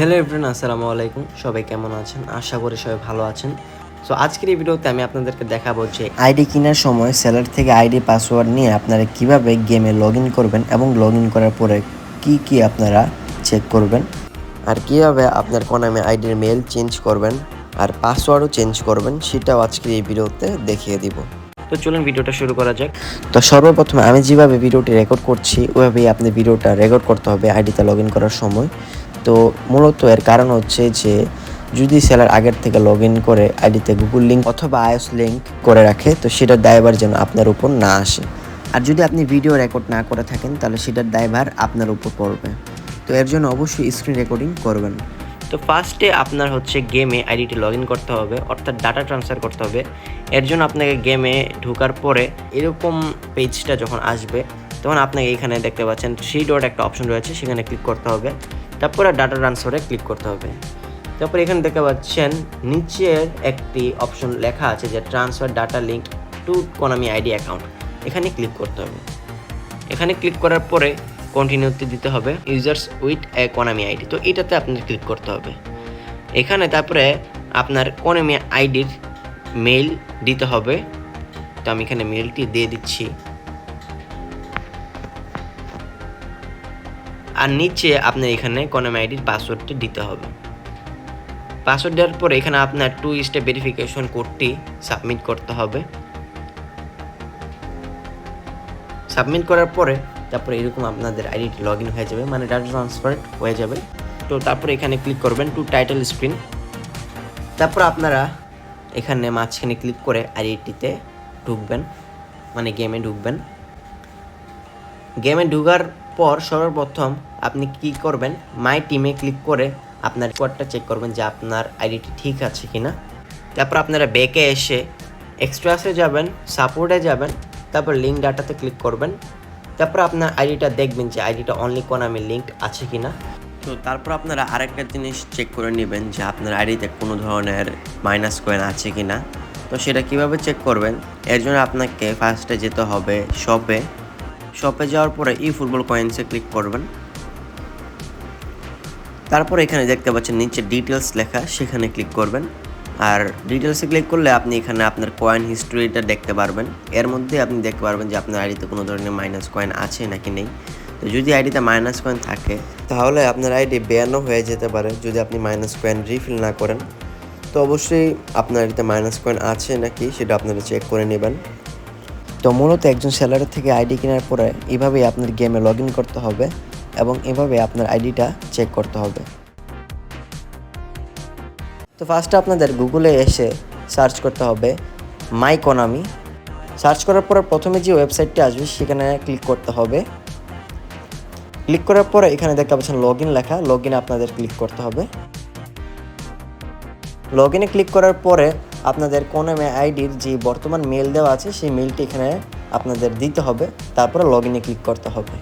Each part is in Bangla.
হ্যালো এভরিন আসসালামু আলাইকুম। সবাই কেমন আছেন? আশা করি সবাই ভালো আছেন। সো আজকের এই ভিডিওতে আমি আপনাদেরকে দেখাবো যে আইডি কেনার সময় সেলার থেকে আইডি পাসওয়ার্ড নিয়ে আপনারা কীভাবে গেমে লগ ইন করবেন এবং লগ ইন করার পরে কি কি আপনারা চেক করবেন আর কীভাবে আপনার কোনামে আইডির মেল চেঞ্জ করবেন আর পাসওয়ার্ডও চেঞ্জ করবেন সেটাও আজকের এই ভিডিওতে দেখিয়ে দিব। তো চলুন ভিডিওটা শুরু করা যাক। তো সর্বপ্রথমে আমি যেভাবে ভিডিওটি রেকর্ড করছি ওইভাবেই আপনি ভিডিওটা রেকর্ড করতে হবে আইডিতে লগ ইন করার সময়। তো মূলত এর কারণ হচ্ছে যে যদি সেলার আগের থেকে লগ ইন করে আইডিতে গুগল লিঙ্ক অথবা আইএস লিঙ্ক করে রাখে, তো সেটার দায়ভার যেন আপনার উপর না আসে। আর যদি আপনি ভিডিও রেকর্ড না করে থাকেন, তাহলে সেটার দায়ভার আপনার উপর পড়বে। তো এর জন্য অবশ্যই স্ক্রিন রেকর্ডিং করবেন। তো ফার্স্টে আপনার হচ্ছে গেমে আইডিটি লগ ইন করতে হবে, অর্থাৎ ডাটা ট্রান্সফার করতে হবে। এর জন্য আপনাকে গেমে ঢোকার পরে এরকম পেজটা যখন আসবে, তখন আপনাকে এখানে দেখতে পাচ্ছেন থ্রি ডট একটা অপশন রয়েছে, সেখানে ক্লিক করতে হবে। তারপরে ডাটা ট্রান্সফারে ক্লিক করতে হবে। তারপরে এখানে দেখতে পাচ্ছেন, নিচের একটি অপশন লেখা আছে যে transfer data link to Konami ID account এখানে ক্লিক করতে হবে। এখানে ক্লিক করার পরে কন্টিনিউতে দিতে হবে users with a Konami ID তো এটাতে আপনার ক্লিক করতে হবে। এখানে তারপরে আপনার কোনামি আইডির মেইল দিতে হবে। তো আমি এখানে মেইলটি দিয়ে দিচ্ছি। আর নিচে আপনার এখানে কোনামি আইডির পাসওয়ার্ডটি দিতে হবে। পাসওয়ার্ড দেওয়ার পরে এখানে আপনার টু স্টেপ ভেরিফিকেশন কোডটি সাবমিট করতে হবে। সাবমিট করার পরে তারপরে এরকম আপনাদের আইডিটি লগ ইন হয়ে যাবে মানে ডাটা ট্রান্সফার হয়ে যাবে। তো তারপরে এখানে ক্লিক করবেন টু টাইটেল স্ক্রিন তারপর আপনারা এখানে মাঝখানে ক্লিক করে আইডিটিতে ঢুকবেন মানে গেমে ঢুকবেন। গেমে ঢুকার পর সর্বপ্রথম আপনি কি করবেন? মাই টিমে ক্লিক করে আপনার কোডটা চেক করবেন যে আপনার আইডিটি ঠিক আছে কিনা। তারপর আপনারা ব্যাকে এসে এক্সট্রাসে যাবেন সাপোর্টে যাবেন, তারপর লিঙ্ক ডাটাতে ক্লিক করবেন। তারপর আপনার আইডিটা দেখবেন যে আইডিটা অনলি কোন আমি লিঙ্ক আছে কিনা। তো তারপর আপনারা আরেকটা জিনিস চেক করে নেবেন যে আপনার আইডিতে কোনো ধরনের মাইনাস কয়েন আছে কি না তো সেটা কীভাবে চেক করবেন? এর জন্য আপনাকে ফার্স্টে যেতে হবে শপে শপে যাওয়ার পরে ই ফুটবল কয়েন্সে ক্লিক করবেন। তারপর এখানে দেখতে পাচ্ছেন নিচে ডিটেলস লেখা, সেখানে ক্লিক করবেন। আর ডিটেলসে ক্লিক করলে আপনি এখানে আপনার কয়েন হিস্ট্রিটা দেখতে পারবেন। এর মধ্যে আপনি দেখতে পারবেন যে আপনার আইডিতে কোনো ধরনের মাইনাস কয়েন আছে নাকি নেই। তো যদি আইডিতে মাইনাস কয়েন থাকে, তাহলে আপনার আইডি ব্যানও হয়ে যেতে পারে যদি আপনি মাইনাস কয়েন রিফিল না করেন। তো অবশ্যই আপনার আইডিতে মাইনাস কয়েন আছে নাকি, সেটা আপনারা চেক করে নেবেন। তো মূলত একজন সেলারের থেকে আইডি কেনার পরে এভাবেই আপনার গেমে লগ করতে হবে এবং এভাবে আপনার আইডিটা চেক করতে হবে। তো ফার্স্টে আপনাদের গুগলে এসে সার্চ করতে হবে মাই কোনামি সার্চ করার পরে প্রথমে যে ওয়েবসাইটটি আসবে সেখানে ক্লিক করতে হবে। ক্লিক করার পরে এখানে দেখতে পাচ্ছেন লগ ইন লেখা লগ আপনাদের ক্লিক করতে হবে। লগ ইনে ক্লিক করার পরে আপনাদের কোনামে আইডির যে বর্তমান মেল দেওয়া আছে, সেই মেলটি এখানে আপনাদের দিতে হবে। তারপরে লগ ইনে ক্লিক করতে হবে।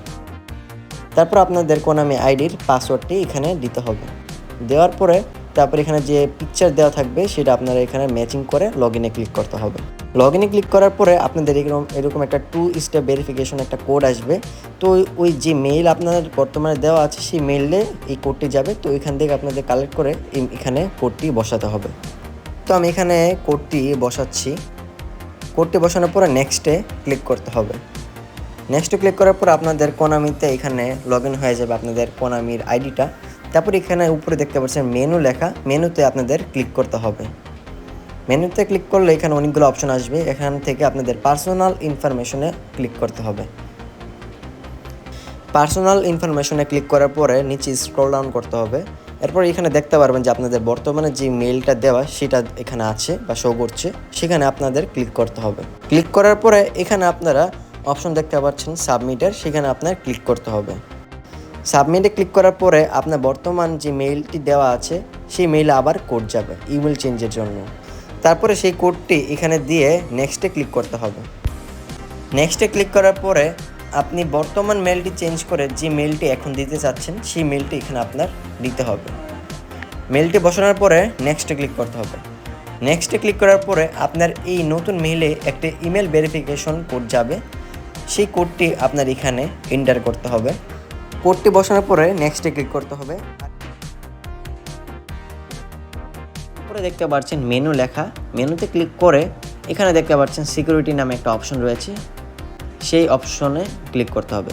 তারপর আপনাদের কোনামি আইডির পাসওয়ার্ডটি এখানে দিতে হবে। দেওয়ার পরে তারপর এখানে যে পিকচার দেওয়া থাকবে, সেটা আপনারা এখানে ম্যাচিং করে লগ ইনে ক্লিক করতে হবে। লগ ইনে ক্লিক করার পরে আপনাদের এরকম এরকম একটা টু স্টেপ ভেরিফিকেশন একটা কোড আসবে। তো ওই- যে মেইল আপনার বর্তমানে দেওয়া আছে, সেই মেইলে এই কোডটি যাবে। তো এখান থেকে আপনাদের কালেক্ট করে এখানে কোডটি বসাতে হবে। তো আমি এখানে কোডটি বসাচ্ছি। কোডটি বসানোর পরে নেক্সটে ক্লিক করতে হবে। নেক্সটে ক্লিক করার পর আপনাদের কোনামিতে এখানে লগ হয়ে যাবে আপনাদের কোনামির আইডিটা। তারপর এখানে উপরে দেখতে পাচ্ছেন মেনু লেখা। মেনুতে আপনাদের ক্লিক করতে হবে। মেনুতে ক্লিক করলে এখানে অনেকগুলো অপশন আসবে। এখান থেকে আপনাদের পার্সোনাল ইনফরমেশনে ক্লিক করতে হবে। পার্সোনাল ইনফরমেশনে ক্লিক করার পরে নিচে স্ক্রল ডাউন করতে হবে। এরপর এখানে দেখতে পারবেন যে আপনাদের বর্তমানে যে মেইলটা দেওয়া সেটা এখানে আছে বা শো করছে, সেখানে আপনাদের ক্লিক করতে হবে। ক্লিক করার পরে এখানে আপনারা অপশন দেখতে পাচ্ছেন সাবমিটের সেখানে আপনার ক্লিক করতে হবে। সাবমিটে ক্লিক করার পরে আপনার বর্তমান যে মেইলটি দেওয়া আছে, সেই মেইলে আবার কোড যাবে ইমেল চেঞ্জের জন্য। তারপরে সেই কোডটি এখানে দিয়ে নেক্সটে ক্লিক করতে হবে। নেক্সটে ক্লিক করার পরে আপনি বর্তমান মেলটি চেঞ্জ করে যে মেলটি এখন দিতে চাচ্ছেন, সেই মেলটি এখানে আপনার দিতে হবে। মেলটি বসানোর পরে নেক্সটে ক্লিক করতে হবে। নেক্সটে ক্লিক করার পরে আপনার এই নতুন মেইলে একটা ইমেল ভেরিফিকেশন কোড যাবে। সেই কোডটি আপনার এখানে এন্টার করতে হবে। কোডটি বসানোর পরে নেক্সটে ক্লিক করতে হবে। পরে দেখতে পাচ্ছেন মেনু লেখা। মেনুতে ক্লিক করে এখানে দেখতে পাচ্ছেন সিকিউরিটি নামে একটা অপশন রয়েছে। সেই অপশনে ক্লিক করতে হবে।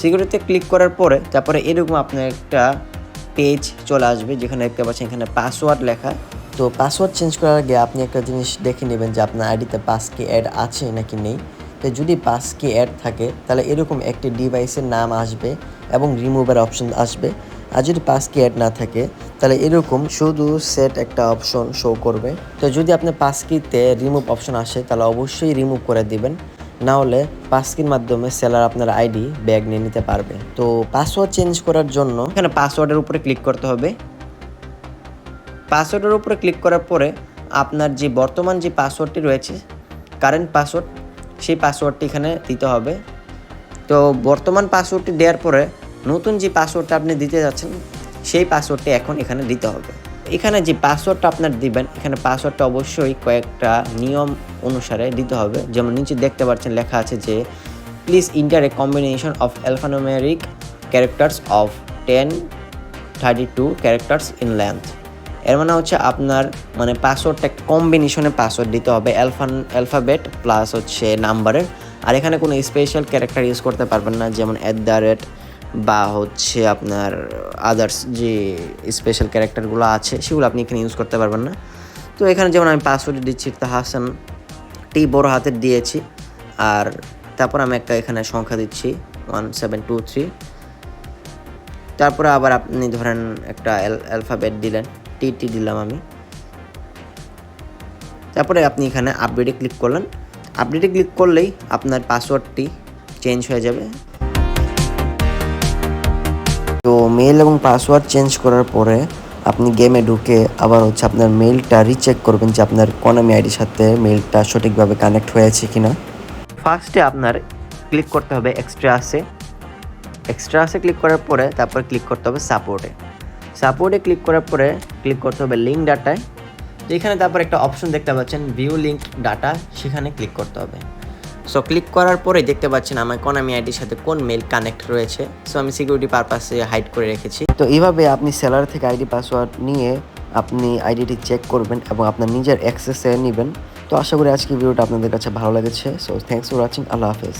সিকিউরিটিতে ক্লিক করার পরে তারপরে এরকম আপনার একটা পেজ চলে আসবে যেখানে দেখতে পাচ্ছেন এখানে পাসওয়ার্ড লেখা। তো পাসওয়ার্ড চেঞ্জ করার আগে আপনি একটা জিনিস দেখে নেবেন যে আপনার আইডিতে পাস কি অ্যাড আছে নাকি নেই। তো যদি পাস কি অ্যাড থাকে, তাহলে এরকম একটি ডিভাইসের নাম আসবে এবং রিমুভের অপশন আসবে। আর যদি পাস কি অ্যাড না থাকে, তাহলে এরকম শুধু সেট একটা অপশন শো করবে। তো যদি আপনার পাস কিতে রিমুভ অপশন আসে, তাহলে অবশ্যই রিমুভ করে দিবেন। না হলে পাসকির মাধ্যমে সেলার আপনার আইডি ব্যাগ নিয়ে নিতে পারবে। তো পাসওয়ার্ড চেঞ্জ করার জন্য এখানে পাসওয়ার্ডের উপরে ক্লিক করতে হবে। পাসওয়ার্ডের উপরে ক্লিক করার পরে আপনার যে বর্তমান যে পাসওয়ার্ডটি রয়েছে কারেন্ট পাসওয়ার্ড সেই পাসওয়ার্ডটি এখানে দিতে হবে। তো বর্তমান পাসওয়ার্ডটি দেওয়ার পরে নতুন যে পাসওয়ার্ডটা আপনি দিতে যাচ্ছেন, সেই পাসওয়ার্ডটি এখন এখানে দিতে হবে। এখানে যে পাসওয়ার্ডটা আপনার দিবেন, এখানে পাসওয়ার্ডটা অবশ্যই কয়েকটা নিয়ম অনুসারে দিতে হবে। যেমন নিচে দেখতে পাচ্ছেন লেখা আছে যে please enter a combination of alphanumeric characters of ten thirty two characters in length এর মানে হচ্ছে আপনার মানে পাসওয়ার্ডটা কম্বিনেশনে পাসওয়ার্ড দিতে হবে। অ্যালফান অ্যালফাবেট প্লাস হচ্ছে নাম্বারের আর এখানে কোনো স্পেশাল ক্যারেক্টার ইউজ করতে পারবেন না, যেমন অ্যাট দ্য রেট বা হচ্ছে আপনার আদার্স যে স্পেশাল ক্যারেক্টারগুলো আছে, সেগুলো আপনি এখানে ইউজ করতে পারবেন না। তো এখানে যেমন আমি পাসওয়ার্ড দিচ্ছি, তা হাসান টি বড় হাতের দিয়েছি। আর তারপর আমি একটা এখানে সংখ্যা দিচ্ছি ওয়ান সেভেন টু থ্রি তারপরে আবার আপনি ধরেন একটা অ্যালফাবেট দিলেন টি টি দিলাম আমি। তারপরে আপনি এখানে আপডেটে ক্লিক করলেন। আপডেটে ক্লিক করলেই আপনার পাসওয়ার্ডটি চেঞ্জ হয়ে যাবে। মেল এবং পাসওয়ার্ড চেঞ্জ করার পরে আপনি গেমে ঢুকে আবার হচ্ছে আপনার মেলটা রিচেক করবেন যে আপনার কোনামি আইডির সাথে মেলটা সঠিকভাবে কানেক্ট হয়েছে কি না ফার্স্টে আপনার ক্লিক করতে হবে এক্সট্রা আসে এক্সট্রা আছে ক্লিক করার পরে তারপর ক্লিক করতে হবে সাপোর্টে সাপোর্টে ক্লিক করার পরে ক্লিক করতে হবে লিঙ্ক ডাটায় তো এখানে তারপর একটা অপশন দেখতে পাচ্ছেন ভিউ লিঙ্ক ডাটা সেখানে ক্লিক করতে হবে। সো ক্লিক করার পরে দেখতে পাচ্ছেন আমার কোনামি আইডির সাথে কোন মেল কানেক্ট রয়েছে। সো আমি সিকিউরিটি পারপাসে হাইড করে রেখেছি। তো এইভাবে আপনি সেলার থেকে আইডি পাসওয়ার্ড নিয়ে আপনি আইডিটি চেক করবেন এবং আপনার নিজের অ্যাক্সেসে নেবেন। তো আশা করি আজকে ভিডিওটা আপনাদের কাছে ভালো লেগেছে। সো থ্যাংকস ফর ওয়াচিং আল্লাহ হাফেজ।